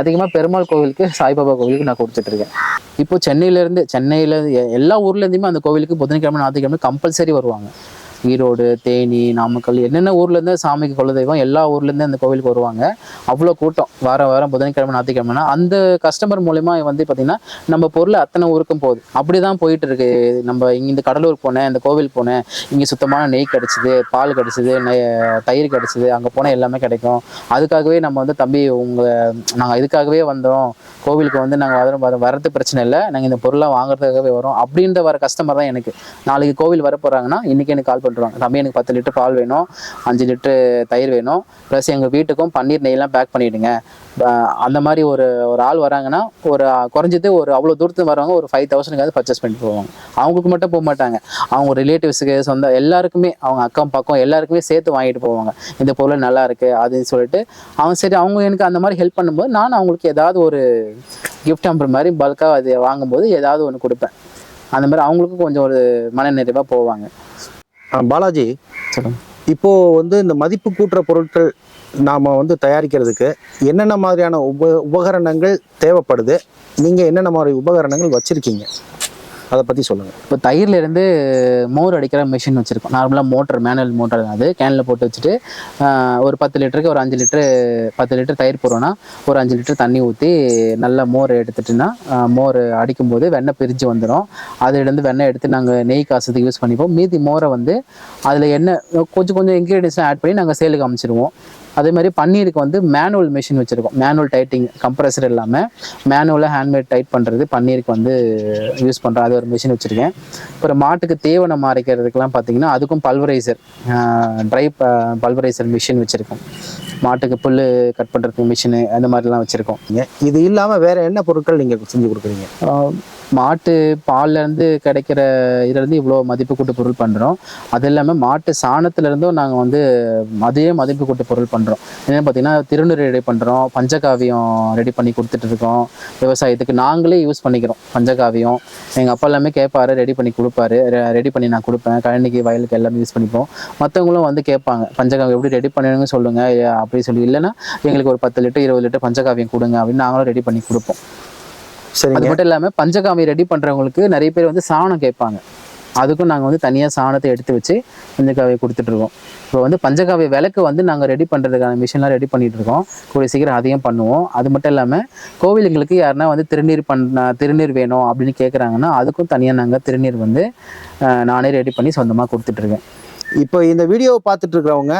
அதிகமாக பெருமாள் கோவிலுக்கு சாய்பாபா கோவிலுக்கு நான் கொடுத்துட்ருக்கேன் இப்போ சென்னையிலேருந்து சென்னையிலேருந்து எல்லா ஊர்லேருந்துமே அந்த கோவிலுக்கு புதன்கிழமை ஞாயிற்றுக்கிழமை கம்பல்சரி வருவாங்க. ஈரோடு தேனி நாமக்கல் என்னென்ன ஊர்லேருந்து சாமிக்கு குலதெய்வம் எல்லா ஊர்லேருந்து அந்த கோவிலுக்கு வருவாங்க. அவ்வளோ கூட்டம். வாரம் வாரம் புதன்கிழமை ஞாயிற்றுக்கிழமைனா அந்த கஸ்டமர் மூலயமா வந்து பார்த்திங்கன்னா நம்ம பொருள் அத்தனை ஊருக்கும் போகுது. அப்படி தான் போயிட்டு இருக்கு நம்ம இங்கே இந்த கடலூர் போனேன் இந்த கோவில் போனேன் இங்கே சுத்தமான நெய் கிடச்சிது பால் கிடச்சிது தயிர் கிடச்சிது அங்கே போனால் எல்லாமே கிடைக்கும். அதுக்காகவே நம்ம வந்து தம்பி உங்கள் நாங்கள் இதுக்காகவே வந்தோம். கோவிலுக்கு வந்து நாங்கள் வரோம் வர வரது பிரச்சனை இல்லை. நாங்கள் இந்த பொருளாக வாங்குறதுக்காகவே வரோம். அப்படின்ற வர கஸ்டமர் தான் எனக்கு. நாளைக்கு கோவில் வர போகிறாங்கன்னா இன்றைக்கி எனக்கு கால் பண்ணி சொல்லிடுவாங்க தம்பி எனக்கு பத்து லிட்டர் பால் வேணும் அஞ்சு லிட்டரு தயிர் வேணும். ப்ளஸ் எங்கள் வீட்டுக்கும் பன்னீர் நெய்லாம் பேக் பண்ணிவிடுங்க அந்த மாதிரி ஒரு ஒரு ஆள் வராங்கன்னா ஒரு குறைஞ்சது ஒரு அவ்வளோ தூரத்துக்கு வரவங்க ஒரு ஃபைவ் தௌசண்ட்காவது பர்ச்சேஸ் பண்ணிட்டு போவாங்க. அவங்களுக்கு மட்டும் போக மாட்டாங்க. அவங்க ரிலேட்டிவ்ஸுக்கு சொந்த எல்லாருக்குமே அவங்க அக்கம் பக்கம் எல்லாருக்குமே சேர்த்து வாங்கிட்டு போவாங்க. இந்த பொருள் நல்லா இருக்கு அதுன்னு சொல்லிட்டு அவங்க சரி அவங்க எனக்கு அந்த மாதிரி ஹெல்ப் பண்ணும்போது நான் அவங்களுக்கு ஏதாவது ஒரு கிஃப்ட் அம்பர் மாதிரி பல்காக அது வாங்கும்போது ஏதாவது ஒன்று கொடுப்பேன். அந்த மாதிரி அவங்களுக்கும் கொஞ்சம் ஒரு மன நிறைவாக போவாங்க. பாலாஜி இப்போ வந்து இந்த மதிப்பு கூட்டுற பொருட்கள் நாம வந்து தயாரிக்கிறதுக்கு என்னென்ன மாதிரியான உப உபகரணங்கள் தேவைப்படுது? நீங்க என்னென்ன மாதிரி உபகரணங்கள் வச்சிருக்கீங்க? அதை பற்றி சொல்லுங்கள் இப்போ தயிர்லேருந்து மோர் அடிக்கிற மிஷின் வச்சுருக்கோம். நார்மலாக மோட்டர் மேனுவல் மோட்டர் அது. கேனில் போட்டு வச்சுட்டு ஒரு பத்து லிட்டருக்கு ஒரு அஞ்சு லிட்டரு பத்து லிட்டர் தயிர் போடுறோன்னா ஒரு அஞ்சு லிட்டர் தண்ணி ஊற்றி நல்லா மோர் எடுத்துட்டுன்னா மோர் அடிக்கும்போது வெண்ணெய் பிரிஞ்சு வந்துடும் அதுலேருந்து வெண்ணெய் எடுத்து நாங்கள் நெய் காசுக்கு யூஸ் பண்ணிப்போம். மீதி மோரை வந்து அதில் என்ன கொஞ்சம் கொஞ்சம் இன்க்ரீடியன்ஸ்லாம் ஆட் பண்ணி நாங்கள் சேலுக்கு அமைச்சிருவோம். அதே மாதிரி பன்னீருக்கு வந்து மேனுவல் மிஷின் வச்சுருக்கோம். மேனுவல் டைட்டிங் கம்ப்ரஸர் இல்லாமல் மேனுவலாக ஹேண்ட்மேட் டைட் பண்ணுறது பன்னீருக்கு வந்து யூஸ் பண்ணுறோம் அது ஒரு மிஷின் வச்சுருக்கேன். அப்புறம் மாட்டுக்கு தீவனம் அரைக்கிறதுக்கெலாம் பார்த்தீங்கன்னா அதுக்கும் பல்வரைசர் ட்ரை பல்வரைசர் மிஷின் வச்சுருக்கோம். மாட்டுக்கு புல் கட் பண்ணுறதுக்கு மிஷினு அந்த மாதிரிலாம் வச்சுருக்கோம். இது இல்லாம வேற என்ன பொருட்கள் நீங்க செஞ்சு கொடுக்குறீங்க? மாட்டு பால்ல இருந்து கிடைக்கிற இதுல இருந்து இவ்வளோ மதிப்பு கூட்டு பொருள் பண்றோம். அது இல்லாமல் மாட்டு சாணத்துல இருந்தும் நாங்கள் வந்து அதே மதிப்பு கூட்டு பொருள் பண்றோம். என்னன்னு பார்த்தீங்கன்னா திருநூறு ரெடி பண்றோம். பஞ்சகாவியம் ரெடி பண்ணி கொடுத்துட்டு இருக்கோம். விவசாயத்துக்கு நாங்களே யூஸ் பண்ணிக்கிறோம் பஞ்சகாவியம். எங்க அப்பா எல்லாமே கேட்பாரு ரெடி பண்ணி கொடுப்பாரு. ரெடி பண்ணி நான் கொடுப்பேன். கழனிக்கு வயலுக்கு எல்லாமே யூஸ் பண்ணிப்போம். மற்றவங்களும் வந்து கேட்பாங்க பஞ்சகாவியம் எப்படி ரெடி பண்ணுங்க சொல்லுங்க. ஏ, அப்படி சொல்லி இல்லைன்னா எங்களுக்கு ஒரு பத்து லிட்டர் இருபது லிட்டர் பஞ்சகாவியம் கொடுங்க. அப்படின்னு நாங்களும் ரெடி பண்ணி கொடுப்போம். அது மட்டும் இல்லாமல் பஞ்சகாமி ரெடி பண்றவங்களுக்கு நிறைய பேர் வந்து சாணம் கேட்பாங்க. அதுக்கும் நாங்கள் வந்து தனியா சாணத்தை எடுத்து வச்சு பஞ்சகாவியை கொடுத்துட்டு இருக்கோம். இப்போ வந்து பஞ்சகாவிய விளக்கு வந்து நாங்கள் ரெடி பண்ணுறதுக்கான மிஷின்லாம் ரெடி பண்ணிட்டு இருக்கோம். கூடிய சீக்கிரம் அதையும் பண்ணுவோம். அது மட்டும் இல்லாமல் கோவிலுங்களுக்கு யாருன்னா வந்து திருநீர் பண்ண திருநீர் வேணும் அப்படின்னு கேட்குறாங்கன்னா அதுக்கும் தனியாக நாங்கள் திருநீர் வந்து நானே ரெடி பண்ணி சொந்தமாக கொடுத்துட்ருக்கேன் இப்போ இந்த வீடியோவை பார்த்துட்டு இருக்கிறவங்க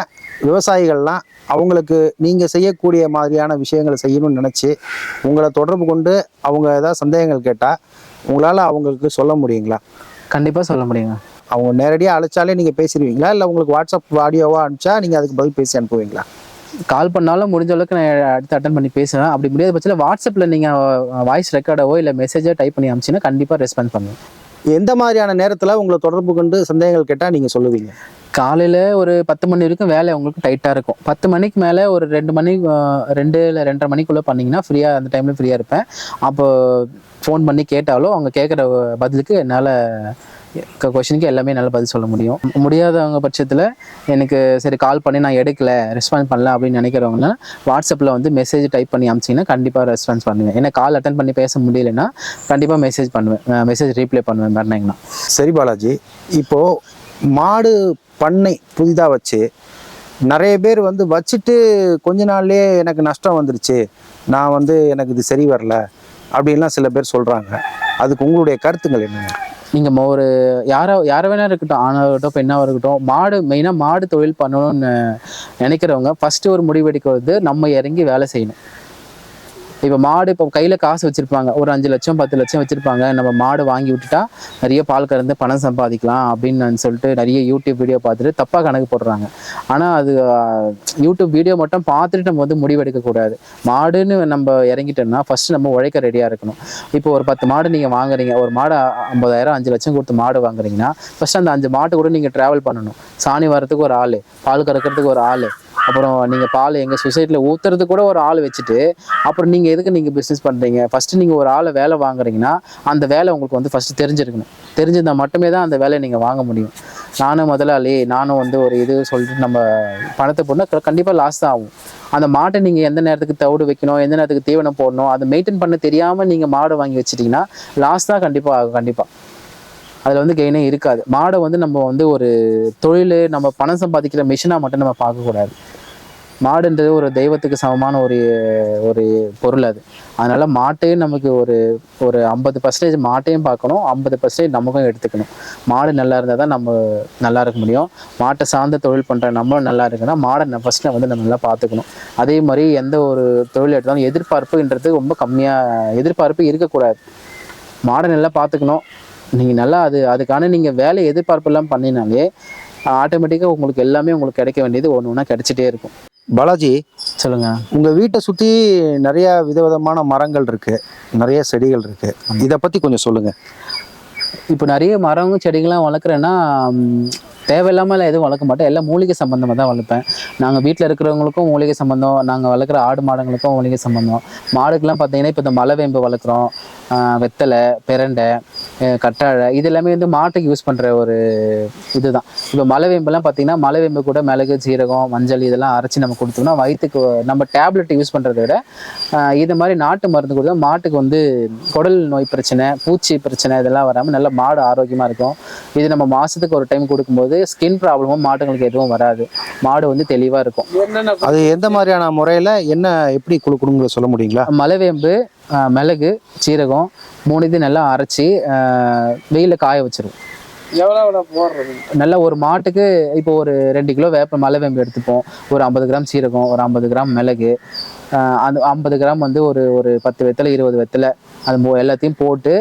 விவசாயிகள்லாம் அவங்களுக்கு நீங்க செய்யக்கூடிய மாதிரியான விஷயங்களை செய்யணும்னு நினைச்சு உங்களை தொடர்பு கொண்டு அவங்க ஏதாவது சந்தேகங்கள் கேட்டா உங்களால அவங்களுக்கு சொல்ல முடியுங்களா? கண்டிப்பா சொல்ல முடியுங்க. அவங்க நேரடியாக அழைச்சாலே நீங்க பேசிடுவீங்களா? இல்லை உங்களுக்கு வாட்ஸ்அப் ஆடியோவா அனுப்பிச்சா நீங்க அதுக்கு பதில் பேசி அனுப்புவீங்களா? கால் பண்ணாலும் முடிஞ்ச அளவுக்கு நான் அடுத்து அட்டன் பண்ணி பேசுவேன் அப்படி முடியாத பட்சத்தில் வாட்ஸ்அப்பில் நீங்கள் வாய்ஸ் ரெக்கார்டவோ இல்லை மெசேஜோ டைப் பண்ணி அனுப்பிச்சிங்கன்னா கண்டிப்பாக ரெஸ்பான்ஸ் பண்ணுவேன். எந்த மாதிரியான நேரத்தில் உங்களை தொடர்பு கொண்டு சந்தேகங்கள் கேட்டால் நீங்கள் சொல்லுவீங்க? காலையில் ஒரு பத்து மணி வரைக்கும் வேலை உங்களுக்கு டைட்டாக இருக்கும். பத்து மணிக்கு மேலே ஒரு ரெண்டு மணி ரெண்டு இல்லை ரெண்டரை மணிக்குள்ளே பண்ணிங்கன்னா ஃப்ரீயாக அந்த டைமில் ஃப்ரீயாக இருப்பேன். அப்போ ஃபோன் பண்ணி கேட்டாலும் அவங்க கேட்குற பதிலுக்கு என்னால் கொஷனுக்கு எல்லாமே நல்ல பதில் சொல்ல முடியும். முடியாதவங்க பட்சத்தில் எனக்கு சரி கால் பண்ணி நான் எடுக்கல ரெஸ்பான்ஸ் பண்ணல அப்படின்னு நினைக்கிறவங்கன்னா வாட்ஸ்அப்பில் வந்து மெசேஜ் டைப் பண்ணி அமிச்சிங்கன்னா கண்டிப்பாக ரெஸ்பான்ஸ் பண்ணுவேன். ஏன்னா கால் அட்டன் பண்ணி பேச முடியலன்னா கண்டிப்பாக மெசேஜ் பண்ணுவேன். மெசேஜ் ரீப்ளை பண்ணுவேன் பண்ணீங்கன்னா சரி பாலாஜி இப்போது மாடு பண்ணை புதிதாக வச்சு நிறைய பேர் வந்து வச்சுட்டு கொஞ்ச நாள்லேயே எனக்கு நஷ்டம் வந்துருச்சு நான் வந்து எனக்கு இது சரி வரல அப்படின்லாம் சில பேர் சொல்கிறாங்க அதுக்கு உங்களுடைய கருத்துங்கள் என்னங்க? நீங்கள் ஒரு யாரோ யாரை வேணா இருக்கட்டும் ஆணாக இருக்கட்டும் பெண்ணாக இருக்கட்டும் மாடு மெயினாக மாடு தொழில் பண்ணணும்னு நினைக்கிறவங்க ஃபஸ்ட்டு ஒரு முடிவு எடுக்கிறது நம்ம இறங்கி வேலை செய்யணும். இப்போ மாடு இப்போ கையில் காசு வச்சுருப்பாங்க. ஒரு அஞ்சு லட்சம் பத்து லட்சம் வச்சுருப்பாங்க. நம்ம மாடு வாங்கி விட்டுட்டா நிறைய பால் கறந்து பணம் சம்பாதிக்கலாம் அப்படின்னு சொல்லிட்டு நிறைய யூடியூப் வீடியோ பார்த்துட்டு தப்பாக கணக்கு போடுறாங்க. ஆனால் அது யூடியூப் வீடியோ மட்டும் பார்த்துட்டு நம்ம வந்து முடிவெடுக்கக்கூடாது மாடுன்னு நம்ம இறங்கிட்டோம்னா ஃபஸ்ட்டு நம்ம உழைக்க ரெடியாக இருக்கணும். இப்போ ஒரு பத்து மாடு நீங்கள் வாங்குறீங்க ஒரு மாடு ஐம்பதாயிரம் அஞ்சு லட்சம் கொடுத்து மாடு வாங்குறீங்கன்னா ஃபஸ்ட்டு அந்த அஞ்சு மாட்டு கூட நீங்கள் ட்ராவல் பண்ணணும். சாணி வரத்துக்கு ஒரு ஆள் பால் கறக்கிறதுக்கு ஒரு ஆள் அப்புறம் நீங்கள் பால் எங்கள் சொசைட்டியில் ஊற்றுறது கூட ஒரு ஆள் வச்சுட்டு அப்புறம் நீங்கள் எதுக்கு நீங்கள் பிஸ்னஸ் பண்ணுறீங்க ஃபஸ்ட்டு நீங்கள் ஒரு ஆளை வேலை வாங்குறீங்கன்னா அந்த வேலை உங்களுக்கு வந்து ஃபஸ்ட்டு தெரிஞ்சிருக்கணும். தெரிஞ்சிருந்தால் மட்டுமே தான் அந்த வேலையை நீங்கள் வாங்க முடியும். நானும் முதலாளி நானும் வந்து ஒரு இது சொல்லிட்டு நம்ம பணத்தை போடணும். கண்டிப்பாக லாஸ் தான் ஆகும். அந்த மாட்டை நீங்கள் எந்த நேரத்துக்கு தவிடு வைக்கணும் எந்த நேரத்துக்கு தீவனம் போடணும் அதை மெயின்டைன் பண்ண தெரியாமல் நீங்கள் மாடு வாங்கி வச்சிட்டிங்கன்னா லாஸ் தான் கண்டிப்பாக ஆகும் கண்டிப்பாக அதில் வந்து கெயினே இருக்காது. மாடை வந்து நம்ம வந்து ஒரு தொழில் நம்ம பணம் சம்பாதிக்கிற மிஷினாக மட்டும் நம்ம பார்க்கக்கூடாது மாடுன்றது ஒரு தெய்வத்துக்கு சமமான ஒரு ஒரு பொருள் அது. அதனால மாட்டையும் நமக்கு ஒரு ஒரு ஐம்பது பர்சன்டேஜ் மாட்டையும் பார்க்கணும் ஐம்பது பர்சன்டேஜ் நமக்கும் எடுத்துக்கணும். மாடு நல்லா இருந்தால் தான் நம்ம நல்லா இருக்க முடியும். மாட்டை சார்ந்த தொழில் பண்ணுற நம்மளும் நல்லா இருக்குன்னா மாடை ஃபஸ்ட்டு வந்து நம்ம நல்லா பார்த்துக்கணும். அதே மாதிரி எந்த ஒரு தொழில் எடுத்தாலும் எதிர்பார்ப்புன்றது ரொம்ப கம்மியாக எதிர்பார்ப்பு இருக்கக்கூடாது. மாடை நல்லா பார்த்துக்கணும். நீங்கள் நல்லா அது அதுக்கான நீங்கள் வேலை எதிர்பார்ப்பெல்லாம் பண்ணினாலே ஆட்டோமேட்டிக்காக உங்களுக்கு எல்லாமே உங்களுக்கு கிடைக்க வேண்டியது ஒன்று ஒன்றா கிடைச்சிட்டே இருக்கும். பாலாஜி சொல்லுங்க. உங்க வீட்டை சுத்தி நிறைய விதவிதமான மரங்கள் இருக்கு. நிறைய செடிகள் இருக்கு. இதை பத்தி கொஞ்சம் சொல்லுங்க. இப்போ நிறைய மரங்க செடிகள்லாம் வளர்க்குறேன்னா தேவையில்லாமல் எதுவும் வளர்க்க மாட்டேன். எல்லாம் மூலிகை சம்மந்தமாக தான் வளர்ப்பேன். நாங்கள் வீட்டில் இருக்கிறவங்களுக்கும் மூலிகை சம்மந்தம் நாங்கள் வளர்க்குற ஆடு மாடுங்களுக்கும் மூலிகை சம்மந்தம் மாடுக்கெல்லாம் பார்த்தீங்கன்னா இப்போ இந்த மலைவேம்பு வளர்க்குறோம் வெத்தலை பெரண்டை கட்டாழை கற்றாழை இது எல்லாமே வந்து மாட்டுக்கு யூஸ் பண்ணுற ஒரு இதுதான். இப்போ மலைவேம்புலாம் பார்த்தீங்கன்னா மலைவேம்பு கூட மிளகு சீரகம் மஞ்சள் இதெல்லாம் அரைச்சி நம்ம கொடுத்தோம்னா வயிற்றுக்கு நம்ம டேப்லெட் யூஸ் பண்ணுறத விட இது மாதிரி நாட்டு மருந்து கொடுத்தா மாட்டுக்கு வந்து குடல் நோய் பிரச்சனை பூச்சி பிரச்சனை இதெல்லாம் வராமல் நல்ல மாடு ஆரோக்கியமாக இருக்கும். இது நம்ம மாதத்துக்கு ஒரு டைம் கொடுக்கும்போது ஸ்கின் ப்ராப்ளமும் மாடுங்களுக்கு எதுவும் வராது. மாடு வந்து தெளிவாக இருக்கும். அது எந்த மாதிரியான முறையில என்ன எப்படி கொடுக்கணுங்கிற சொல்ல முடியுங்களா? மலைவேம்பு மிளகு சீரகம் மூணு இது நல்லா அரைச்சி வெயிலில் காய வச்சிருவோம். எவ்வளோ எவ்வளோ போடுறது? நல்லா ஒரு மாட்டுக்கு இப்போ ஒரு ரெண்டு கிலோ வேப்ப மலைவேம்பு எடுத்துப்போம். ஒரு ஐம்பது கிராம் சீரகம் ஒரு ஐம்பது கிராம் மிளகு அந்த ஐம்பது கிராம் வந்து ஒரு ஒரு பத்து வெத்தலை இருபது வெத்தலை அது எல்லாத்தையும் போட்டு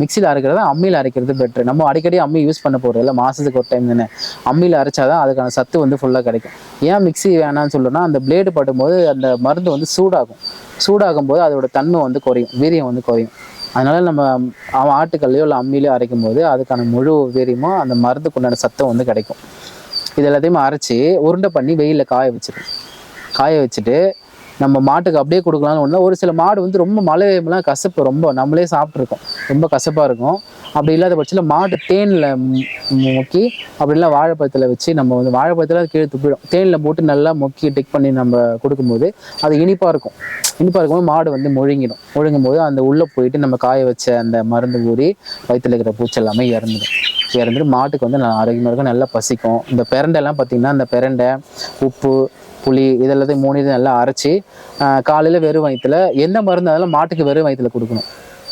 மிக்சியில் அரைக்கிறத அம்மியில் அரைக்கிறது பெட்ரு நம்ம அடிக்கடி அம்மி யூஸ் பண்ண போகிறது இல்லை மாதத்துக்கு ஒரு டைம் தானே. அம்மியில் அரைச்சாதான் அதுக்கான சத்து வந்து ஃபுல்லாக கிடைக்கும். ஏன் மிக்ஸி வேணாம்னு சொல்லணும்னா அந்த பிளேடு படும்போது அந்த மருந்து வந்து சூடாகும். சூடாகும் போது அதோட தன்மை வந்து குறையும் வீரியம் வந்து குறையும். அதனால நம்ம அவன் ஆட்டுக்கல்லையோ இல்லை அம்மிலையோ அரைக்கும் போது அதுக்கான முழு வீரியமும் அந்த மருந்துக்கு உண்டான சத்தம் வந்து கிடைக்கும். இது எல்லாத்தையும் அரைச்சி உருண்டை பண்ணி வெயிலில் காய வச்சிடும் காய வச்சுட்டு நம்ம மாட்டுக்கு அப்படியே கொடுக்கலாம்னு ஒன்று ஒரு சில மாடு வந்து ரொம்ப மழை கசப்பு ரொம்ப நம்மளே சாப்பிட்ருக்கோம் ரொம்ப கசப்பாக இருக்கும். அப்படி இல்லாத பட்சத்தில் மாட்டு தேனில் முக்கி அப்படி இல்லை வாழைப்பழத்தில் வச்சு நம்ம வந்து வாழைப்பழத்தில் அது கீழே துப்பிடும். தேனில் போட்டு நல்லா முக்கி டிக் பண்ணி நம்ம கொடுக்கும்போது அது இனிப்பாக இருக்கும். இனிப்பாக இருக்கும்போது மாடு வந்து முழுங்கிடும். முழுங்கும் போது அந்த உள்ளே போயிட்டு நம்ம காய வச்ச அந்த மருந்து ஊறி வயிற்றுல இருக்கிற பூச்சி எல்லாமே இறந்துடும். இறந்துட்டு மாட்டுக்கு வந்து நல்லா ஆரோக்கியமாக இருக்கும் நல்லா பசிக்கும். இந்த பெரண்டெல்லாம் பார்த்தீங்கன்னா அந்த பிரண்டை உப்பு புளி இதெல்லாத்தையும் மூணு இது நல்லா அரைச்சி காலையில் வெறும் வயிற்றுல எந்த மருந்து அதெல்லாம் மாட்டுக்கு வெறும் வயிற்றுல கொடுக்கணும்.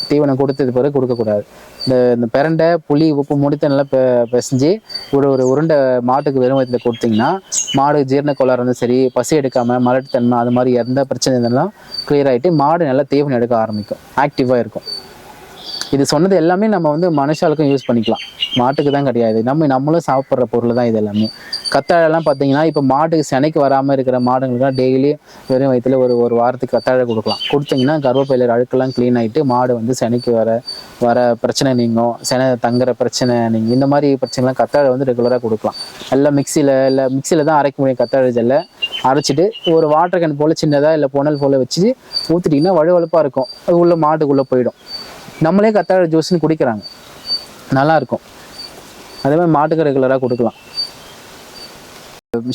தீவனம் கொடுத்தது பிறகு கொடுக்கக்கூடாது. இந்த இந்த பிரண்டை புளி உப்பு முடித்த நல்லா பெ பிசைஞ்சு ஒரு ஒரு உருண்டை மாட்டுக்கு வெறும் வயிற்றுல கொடுத்தீங்கன்னா மாடு ஜீரண கோளாறு இருந்தாலும் சரி பசி எடுக்காமல் மலட்டுத்தன்மை அது மாதிரி எந்த பிரச்சனை இருந்தாலும் கிளியர் ஆகிட்டு மாடு நல்லா தீவனம் எடுக்க ஆரம்பிக்கும். ஆக்டிவாக இருக்கும். இது சொன்னது எல்லாமே நம்ம வந்து மனுஷாளுக்கும் யூஸ் பண்ணிக்கலாம். மாட்டுக்கு தான் கிடையாது. நம்ம நம்மளும் சாப்பிட்ற பொருள் தான் இது எல்லாமே. கத்தாழைலாம் பார்த்தீங்கன்னா இப்போ மாட்டுக்கு சினைக்கு வராமல் இருக்கிற மாடுங்களுக்குலாம் டெய்லி வெறும் வயிற்றுல ஒரு ஒரு வாரத்துக்கு கத்தாழை கொடுக்கலாம். கொடுத்தீங்கன்னா கர்ப்பப்பையில அழுக்கெல்லாம் க்ளீன் ஆகிட்டு மாடு வந்து சினைக்கு வர வர பிரச்சனை நீங்கும். சினை தங்குற பிரச்சனை நீங்கள் இந்த மாதிரி பிரச்சனைலாம் கத்தாழை வந்து ரெகுலராக கொடுக்கலாம். எல்லாம் மிக்சியில் இல்லை மிக்சியில் தான் அரைக்க முடியும் கத்தாழை ஜெல்லை அரைச்சிட்டு ஒரு வாட்டர் கேன் போல் சின்னதாக இல்லை புனல் போல் வச்சு ஊற்றிட்டிங்கன்னா வழுவழுப்பாக இருக்கும். அது உள்ள மாட்டுக்குள்ளே போயிடும். நம்மளே கத்தாழை ஜூஸ்னு குடிக்கிறாங்க. நல்லாயிருக்கும் அதே மாதிரி மாட்டுக்கு ரெகுலராக கொடுக்கலாம்.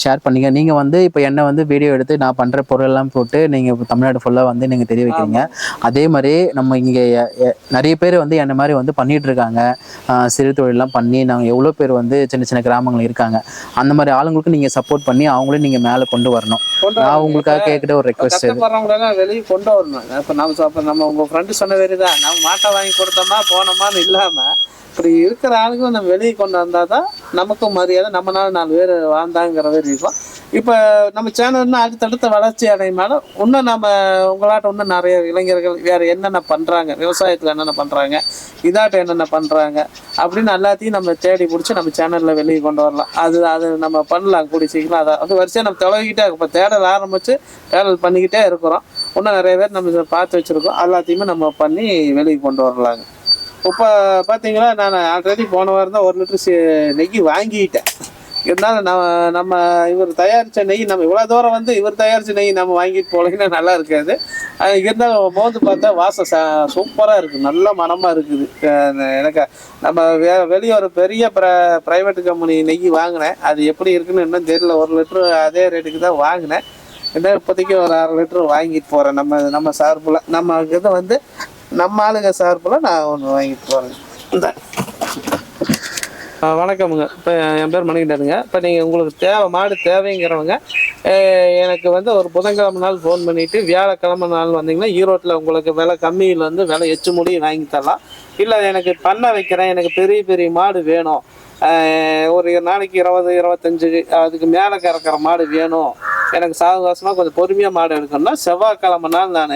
ஷேர் பண்ணீங்க. நீங்கள் வந்து இப்போ என்ன வந்து வீடியோ எடுத்து நான் பண்ணுற பொருளெல்லாம் போட்டு நீங்கள் இப்போ தமிழ்நாடு ஃபுல்லாக வந்து நீங்கள் தெரிய வைக்கிறீங்க. அதே மாதிரி நம்ம இங்கே நிறைய பேர் வந்து என்ன மாதிரி வந்து பண்ணிட்டு இருக்காங்க. சிறு தொழிலெலாம் பண்ணி நாங்கள் எவ்வளோ பேர் வந்து சின்ன சின்ன கிராமங்கள் இருக்காங்க. அந்த மாதிரி ஆளுங்களுக்கு நீங்கள் சப்போர்ட் பண்ணி அவங்களையும் நீங்கள் மேலே கொண்டு வரணும். நான் உங்களுக்காக கேட்குற ஒரு ரெக்வஸ்ட் வெளியே கொண்டு வரணும். இப்போ நம்ம அப்போ நம்ம உங்க ஃப்ரெண்டு சொன்ன வேறு தான் நம்ம மாட்டை வாங்கி கொடுத்தோமா போனோமான்னு இல்லாம இப்படி இருக்கிற ஆளுங்க நம்ம வெளியே கொண்டு வந்தால் தான் நமக்கும் மரியாதை நம்மனால நாலு பேர் வாழ்ந்தாங்கிற இருக்கும். இப்போ நம்ம சேனல்னா அடுத்தடுத்த வளர்ச்சி அடையுமாலும் இன்னும் நம்ம உங்களாட்ட இன்னும் நிறைய இளைஞர்கள் வேற என்னென்ன பண்ணுறாங்க விவசாயத்தில் என்னென்ன பண்ணுறாங்க இதாட்ட என்னென்ன பண்ணுறாங்க அப்படின்னு எல்லாத்தையும் நம்ம தேடி பிடிச்சி நம்ம சேனலில் வெளியே கொண்டு வரலாம். அது அது நம்ம பண்ணலாம் கூடி சீக்கிரம். அதை அது வரிசையாக நம்ம தொலைகிட்டே இப்போ தேடல் ஆரம்பித்து தேடல் பண்ணிக்கிட்டே இருக்கிறோம். இன்னும் நிறைய பேர் நம்ம இதை பார்த்து வச்சுருக்கோம். எல்லாத்தையுமே நம்ம பண்ணி வெளியே கொண்டு வரலாங்க. இப்போ பார்த்தீங்கன்னா நான் ஆல்ரெடி போன வாரம் தான் ஒரு லிட்டர் நெய் வாங்கிட்டேன். இருந்தாலும் நம்ம நம்ம இவர் தயாரித்த நெய் நம்ம இவ்வளோ தூரம் வந்து இவர் தயாரித்த நெய் நம்ம வாங்கிட்டு போகலைன்னா நல்லா இருக்காது. அது இருந்தாலும் மோந்து பார்த்தா வாசம் ச சூப்பராக இருக்குது நல்ல மனமாக இருக்குது. எனக்கு நம்ம வே வெளியே ஒரு பெரிய ப்ர ப்ரைவேட் கம்பெனி நெய் வாங்கினேன். அது எப்படி இருக்குன்னு இன்னும் தெரியல. ஒரு லிட்டரு அதே ரேட்டுக்கு தான் வாங்கினேன். என்ன இப்போதைக்கு ஒரு அரை லிட்டர் வாங்கிட்டு போகிறேன் நம்ம நம்ம சார்பில். நம்ம இதை வந்து நம்ம ஆளுங்க சார்பில் நான் ஒன்று வாங்கிட்டு போகிறேன் இந்த. வணக்கமுங்க. இப்போ என் பேர் மணிகண்டனுங்க. இப்போ நீங்கள் உங்களுக்கு தேவை மாடு தேவைங்கிறவங்க எனக்கு வந்து ஒரு புதன்கிழமை நாள் ஃபோன் பண்ணிவிட்டு வியாழக்கிழமை நாள் வந்தீங்கன்னா ஈரோட்டில் உங்களுக்கு விலை கம்மியில் வந்து விலை எச்சு முடி வாங்கி தரலாம். இல்லை எனக்கு பண்ண வைக்கிறேன். எனக்கு பெரிய பெரிய மாடு வேணும். ஒரு நாளைக்கு இருபது இருபத்தஞ்சு அதுக்கு மேலே கறக்கிற மாடு வேணும். எனக்கு சாவகாசமாக கொஞ்சம் பொறுமையாக மாடு எடுக்கணும்னா செவ்வாய்க்கிழமை நாள் நான்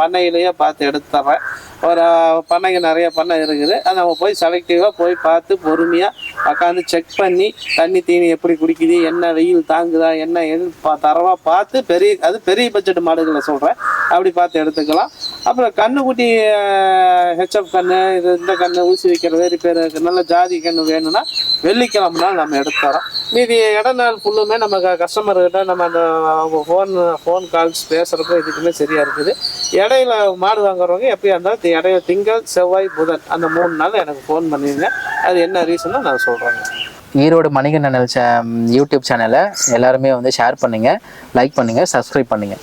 பண்ணையிலேயே பார்த்து எடுத்து தர்றேன் ஒரு பண்ணைங்க நிறைய பண்ணை இருக்குது. அதை நம்ம போய் செலக்டிவாக போய் பார்த்து பொறுமையாக உட்காந்து செக் பண்ணி தண்ணி தீனி எப்படி குடிக்குது என்ன வெயில் தாங்குதா என்ன எது பா தரவா பார்த்து பெரிய அது பெரிய பட்ஜெட் மாடுகளை சொல்கிறேன் அப்படி பார்த்து எடுத்துக்கலாம். அப்புறம் கண்ணுக்குட்டி ஹெச்எப் கண்ணு இது இந்த கண்ணு ஊசி வைக்கிற வேறு பேர் நல்ல ஜாதி கண்ணு வேணும்னா வெள்ளிக்கிழமை நாள் நம்ம எடுத்து தரோம் மீதி இட நாள் ஃபுல்லுமே நம்ம கஸ்டமர்கிட்ட நம்ம அந்த அவங்க ஃபோன் ஃபோன் கால்ஸ் பேசுகிறப்போ இதுக்குமே சரியாக இருக்குது. இடையில மாடு வாங்குறவங்க எப்படியா இருந்தாலும் இடையில திங்கள் செவ்வாய் புதன் அந்த மூணு நாள் எனக்கு ஃபோன் பண்ணிடுங்க அது என்ன ரீசனோ நான் சொல்கிறேங்க ஈரோடு மணிகண்டன் யூடியூப் சேனலை எல்லாருமே வந்து ஷேர் பண்ணுங்கள் லைக் பண்ணுங்கள் சப்ஸ்கிரைப் பண்ணுங்கள்